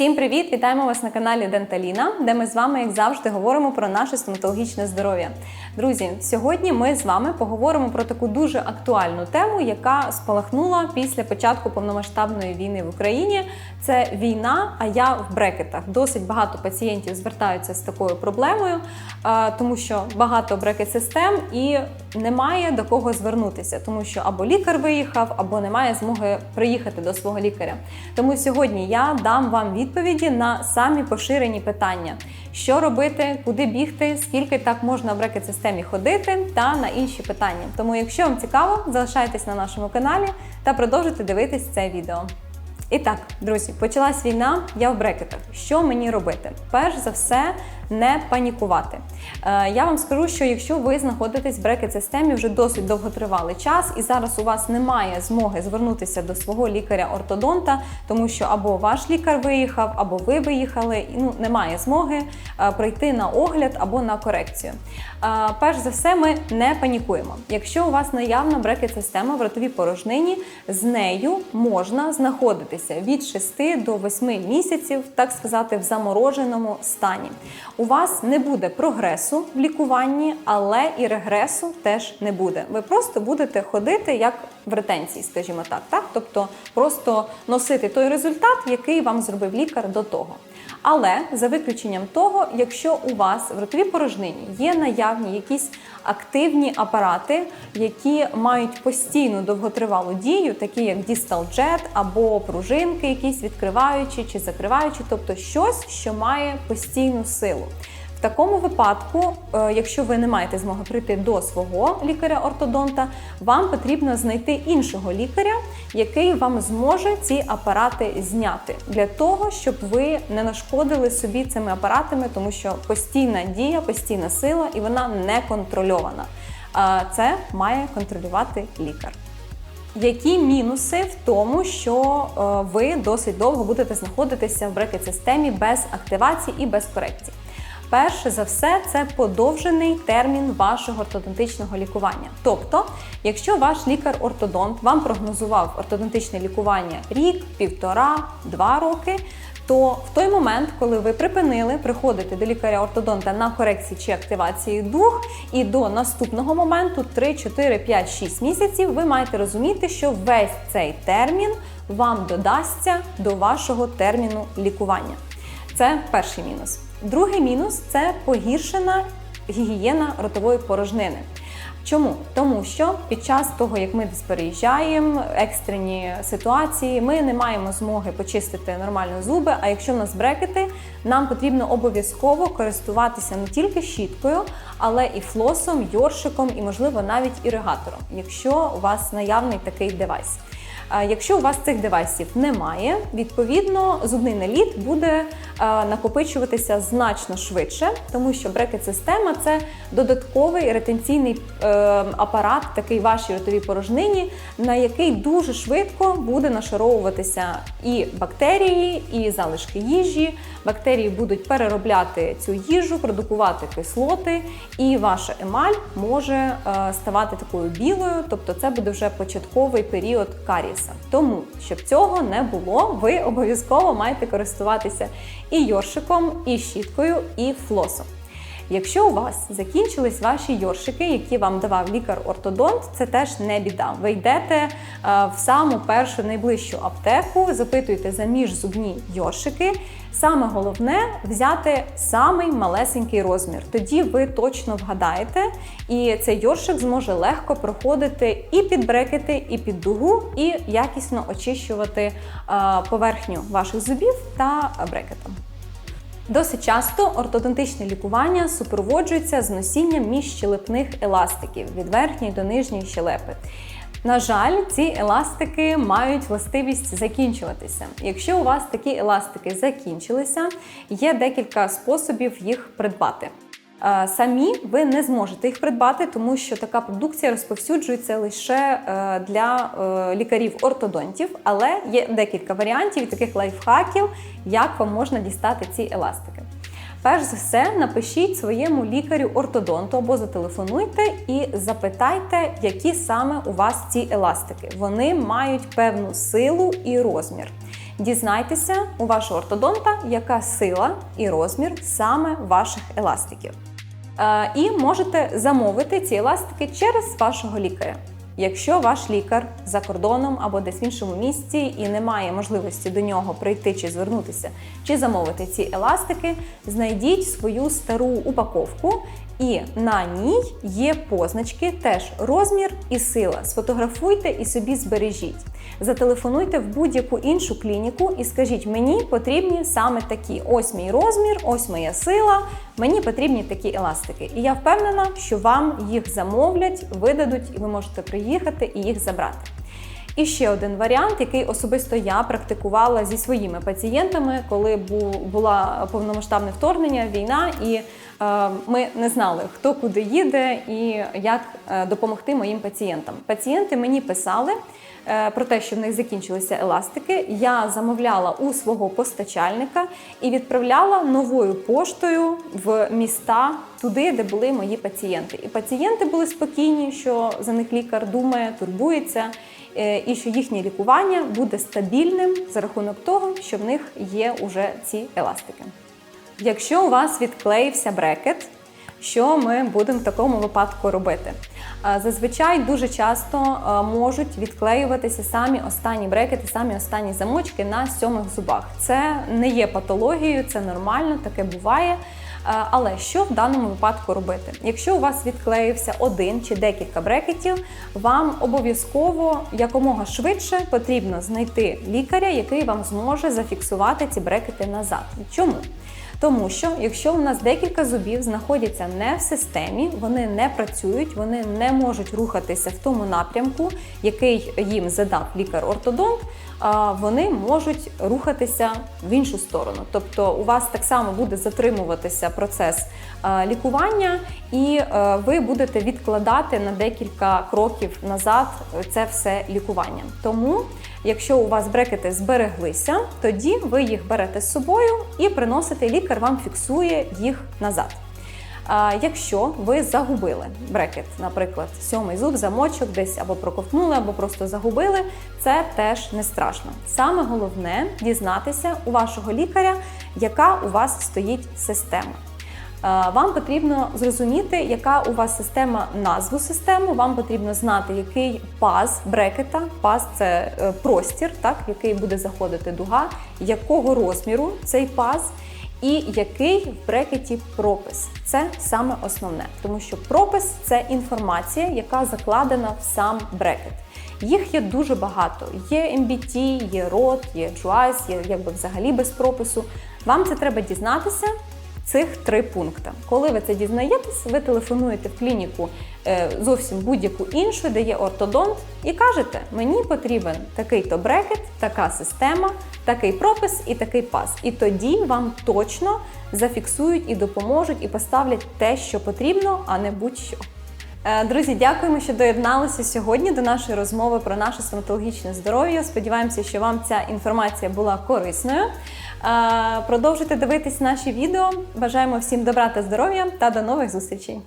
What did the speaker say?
Всім привіт! Вітаємо вас на каналі Денталіна, де ми з вами, як завжди, говоримо про наше стоматологічне здоров'я. Друзі, сьогодні ми з вами поговоримо про таку дуже актуальну тему, яка спалахнула після початку повномасштабної війни в Україні. Це війна, а я в брекетах. Досить багато пацієнтів звертаються з такою проблемою, тому що багато брекет-систем і немає до кого звернутися, тому що або лікар виїхав, або немає змоги приїхати до свого лікаря. Тому сьогодні я дам вам відповіді на самі поширені питання: що робити, куди бігти, скільки так можна в брекет-системі ходити, та на інші питання. Тому, якщо вам цікаво, залишайтесь на нашому каналі та продовжуйте дивитись це відео. І так, друзі, почалась війна. Я в брекетах. Що мені робити? Перш за все, не панікувати. Е, я вам скажу, що якщо ви знаходитесь в брекет-системі вже досить довготривалий час, і зараз у вас немає змоги звернутися до свого лікаря-ортодонта, тому що або ваш лікар виїхав, або ви виїхали, і ну немає змоги е, пройти на огляд або на корекцію. Е, перш за все, ми не панікуємо. Якщо у вас наявна брекет-система в ротовій порожнині, з нею можна знаходитися від 6 до 8 місяців, так сказати, в замороженому стані. У вас не буде прогресу в лікуванні, але і регресу теж не буде. Ви просто будете ходити як в ретенції, скажімо так, так? Тобто просто носити той результат, який вам зробив лікар до того. Але за виключенням того, якщо у вас в ротовій порожнині є наявні якісь активні апарати, які мають постійну довготривалу дію, такі як дісталджет або пружинки, якісь відкриваючі чи закриваючі, тобто щось, що має постійну силу. В такому випадку, е, якщо ви не маєте змоги прийти до свого лікаря-ортодонта, вам потрібно знайти іншого лікаря, який вам зможе ці апарати зняти для того, щоб ви не нашкодили собі цими апаратами, тому що постійна дія, постійна сила і вона не контрольована. Це має контролювати лікар. Які мінуси в тому, що е, ви досить довго будете знаходитися в брекет-системі без активації і без корекції? Перше за все, це подовжений термін вашого ортодонтичного лікування. Тобто, якщо ваш лікар-ортодонт вам прогнозував ортодонтичне лікування рік, півтора, два роки. То в той момент, коли ви припинили приходити до лікаря-ортодонта на корекції чи активації дух, і до наступного моменту 3, 4, 5, 6 місяців, ви маєте розуміти, що весь цей термін вам додасться до вашого терміну лікування. Це перший мінус. Другий мінус це погіршена гігієна ротової порожнини. Чому? Тому що під час того, як ми десь переїжджаємо, екстрені ситуації, ми не маємо змоги почистити нормально зуби. А якщо в нас брекети, нам потрібно обов'язково користуватися не тільки щіткою, але і флосом, йоршиком, і, можливо, навіть іригатором, якщо у вас наявний такий девайс. Якщо у вас цих девайсів немає, відповідно зубний наліт буде накопичуватися значно швидше, тому що брекет-система це додатковий ретенційний е, апарат, такий вашій ротовій порожнині, на який дуже швидко буде нашаровуватися і бактерії, і залишки їжі. Бактерії будуть переробляти цю їжу, продукувати кислоти, і ваша емаль може е, ставати такою білою, тобто це буде вже початковий період каріса. Тому, щоб цього не було, ви обов'язково маєте користуватися і йоршиком, і щіткою, і флосом. Якщо у вас закінчились ваші йоршики, які вам давав лікар-ортодонт, це теж не біда. Ви йдете е, в саму першу найближчу аптеку, запитуєте за міжзубні йоршики. Саме головне взяти самий малесенький розмір. Тоді ви точно вгадаєте, і цей йоршик зможе легко проходити і під брекети, і під дугу, і якісно очищувати е, поверхню ваших зубів та брекетом. Досить часто ортодонтичне лікування супроводжується з носінням міжщелепних еластиків від верхньої до нижньої щелепи. На жаль, ці еластики мають властивість закінчуватися. Якщо у вас такі еластики закінчилися, є декілька способів їх придбати. Е, самі ви не зможете їх придбати, тому що така продукція розповсюджується лише е, для е, лікарів-ортодонтів, але є декілька варіантів і таких лайфхаків, як вам можна дістати ці еластики. Перш за все, напишіть своєму лікарю-ортодонту або зателефонуйте і запитайте, які саме у вас ці еластики. Вони мають певну силу і розмір. дізнайтеся у вашого ортодонта, яка сила і розмір саме ваших еластиків. Е, І можете замовити ці еластики через вашого лікаря. Якщо ваш лікар за кордоном або десь в іншому місці і немає можливості до нього прийти чи звернутися, чи замовити ці еластики, знайдіть свою стару упаковку, і на ній є позначки, теж розмір і сила. Сфотографуйте і собі збережіть. Зателефонуйте в будь-яку іншу клініку і скажіть, мені потрібні саме такі. Ось мій розмір, ось моя сила. Мені потрібні такі еластики. І я впевнена, що вам їх замовлять, видадуть, і ви можете приїхати і їх забрати. І ще один варіант, який особисто я практикувала зі своїми пацієнтами, коли бу- була повномасштабне вторгнення, війна, і е, ми не знали, хто куди їде і як е, допомогти моїм пацієнтам. Пацієнти мені писали е, про те, що в них закінчилися еластики. Я замовляла у свого постачальника і відправляла новою поштою в міста туди, де були мої пацієнти. І пацієнти були спокійні, що за них лікар думає, турбується, і що їхнє лікування буде стабільним за рахунок того, що в них є уже ці еластики. Якщо у вас відклеївся брекет, що ми будемо в такому випадку робити? Е, Зазвичай дуже часто е, можуть відклеюватися самі останні брекети, самі останні замочки на сьомих зубах. Це не є патологією, це нормально, таке буває. Е, Але що в даному випадку робити? Якщо у вас відклеївся один чи декілька брекетів, вам обов'язково якомога швидше потрібно знайти лікаря, який вам зможе зафіксувати ці брекети назад. Чому? Тому що якщо у нас декілька зубів знаходяться не в системі, вони не працюють, вони не можуть рухатися в тому напрямку, який їм задав лікар-ортодонт, вони можуть рухатися в іншу сторону. Тобто у вас так само буде затримуватися процес лікування, і е, ви будете відкладати на декілька кроків назад це все лікування. Тому Якщо у вас брекети збереглися, тоді ви їх берете з собою і приносите, лікар вам фіксує їх назад. А якщо ви загубили брекет, наприклад, сьомий зуб, замочок, десь або проковтнули, або просто загубили, це теж не страшно. Саме головне дізнатися у вашого лікаря, яка у вас стоїть система. Е, Вам потрібно зрозуміти, яка у вас система назву системи. Вам потрібно знати, який паз брекета. Паз це е, простір, так, в який буде заходити дуга, якого розміру цей паз, і який в брекеті пропис. Це саме основне, тому що пропис це інформація, яка закладена в сам брекет. Їх є дуже багато. Є MBT, є ROT, є JUICE, є якби взагалі без пропису. Вам це треба дізнатися цих три пункти. Коли ви це дізнаєтесь, ви телефонуєте в клініку е, зовсім будь-яку іншу, де є ортодонт, і кажете, мені потрібен такий-то брекет, така система, такий пропис і такий пас. І тоді вам точно зафіксують і допоможуть, і поставлять те, що потрібно, а не будь-що. Е, Друзі, дякуємо, що доєдналися сьогодні до нашої розмови про наше стоматологічне здоров'я. Сподіваємося, що вам ця інформація була корисною. Е, Продовжуйте дивитись наші відео. Бажаємо всім добра та здоров'я та до нових зустрічей!